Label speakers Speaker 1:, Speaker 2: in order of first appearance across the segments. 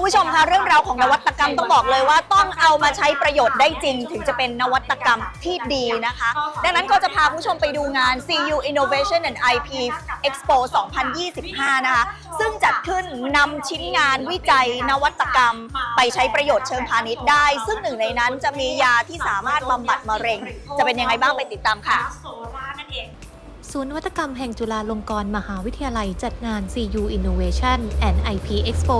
Speaker 1: คุณผู้ชมคะเรื่องราวของนวัตกรรมต้องบอกเลยว่าต้องเอามาใช้ประโยชน์ได้จริง ถึงจะเป็นนวัตกรรมที่ดีนะคะ ดังนั้นก็จะพาคุณผู้ชมไปดูงาน CU Innovation and IP Expo 2025 นะคะ ซึ่งจัดขึ้นนำชิ้นงานวิจัยนวัตกรรม ไปใช้ประโยชน์เชิงพาณิชย์ได้ ซึ่งหนึ่งในนั้นจะมียาที่สามารถบำบัดมะเร็ง จะเป็นยังไงบ้างไปติดตามค่ะ
Speaker 2: โซล่านั่นเอง
Speaker 3: ศูนย์นวัตกรรมแห่งจุฬาลงกรณ์มหาวิทยาลัยจัดงาน CU Innovation and IP Expo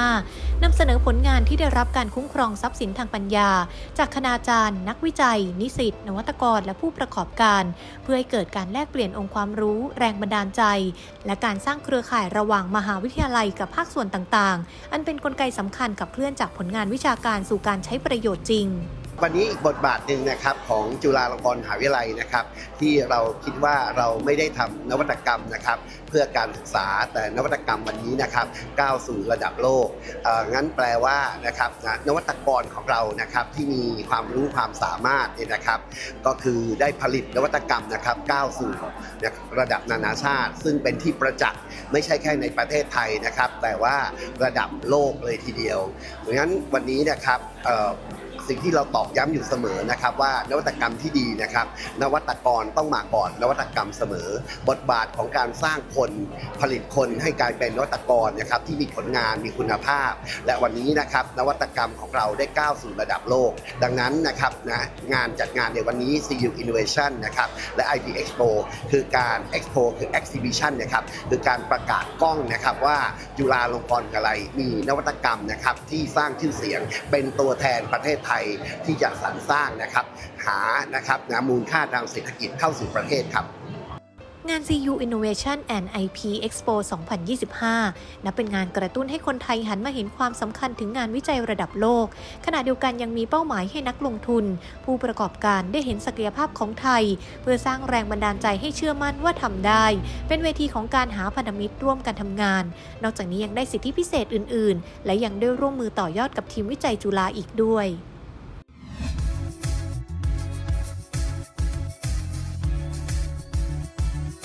Speaker 3: 2025 นำเสนอผลงานที่ได้รับการคุ้มครองทรัพย์สินทางปัญญา จากคณาจารย์ นักวิจัย นิสิต นวัตกร และผู้ประกอบการ เพื่อให้เกิดการแลกเปลี่ยนองค์ความรู้ แรงบันดาลใจ และการสร้างเครือข่ายระหว่างมหาวิทยาลัยกับภาคส่วนต่างๆ อันเป็นนกลไกสำคัญกับเคลื่อนจากผลงานวิชาการสู่การใช้ประโยชน์จริง
Speaker 4: วันนี้อีกบทบาทหนึ่งนะครับของจุฬาลงกรณ์มหาวิทยาลัยนะครับ ที่เราคิดว่าเราไม่ได้ทำนวัตกรรมนะครับ เพื่อการศึกษาแต่นวัตกรรมวันนี้นะครับก้าวสู่ระดับโลกงั้นแปลว่านะครับนวัตกรของเรานะครับที่มีความรู้ความสามารถเนี่ยนะครับ ก็คือได้ผลิตนวัตกรรมนะครับก้าวสู่ระดับนานาชาติ ซึ่งเป็นที่ประจักษ์ไม่ใช่แค่ในประเทศไทยนะครับ แต่ว่าระดับโลกเลยทีเดียวเพราะงั้นวันนี้นะครับ สิ่งที่เราตอกย้ำอยู่เสมอนะครับว่านวัตกรรมที่ดีนะครับ นวัตกรต้องมาก่อนนวัตกรรมเสมอ บทบาทของการสร้างคนผลิตคนให้กลายเป็นนวัตกรนะครับที่มีผลงานมีคุณภาพ และวันนี้นะครับนวัตกรรมของเราได้ก้าวสู่ระดับโลก ดังนั้นนะครับนะงานจัดงานในวันนี้ CU Innovation นะครับและ IP Expo คือการ Expo คือ Exhibition นะครับคือการประกาศกล้องนะครับว่าจุฬาลงกรณ์กะไลมีนวัตกรรมนะครับที่สร้างชื่อเสียงเป็นตัวแทนประเทศไทยยที่จะสรรสร้างนะครับหานะครับนะมูลค่าทางเศรษฐกิจเข้าสู่ประเทศครับ
Speaker 3: งาน CU Innovation and IP Expo 2025 นับเป็นงานกระตุ้นให้คนไทยหันมาเห็นความสำคัญถึงงานวิจัยระดับโลก ขณะเดียวกันยังมีเป้าหมายให้นักลงทุน ผู้ประกอบการได้เห็นศักยภาพของไทย เพื่อสร้างแรงบันดาลใจให้เชื่อมั่นว่าทำได้ เป็นเวทีของการหาพันธมิตรร่วมกันทำงาน นอกจากนี้ยังได้สิทธิพิเศษอื่น ๆ และยังได้ร่วมมือต่อยอดกับทีมวิจัยจุฬาอีกด้วย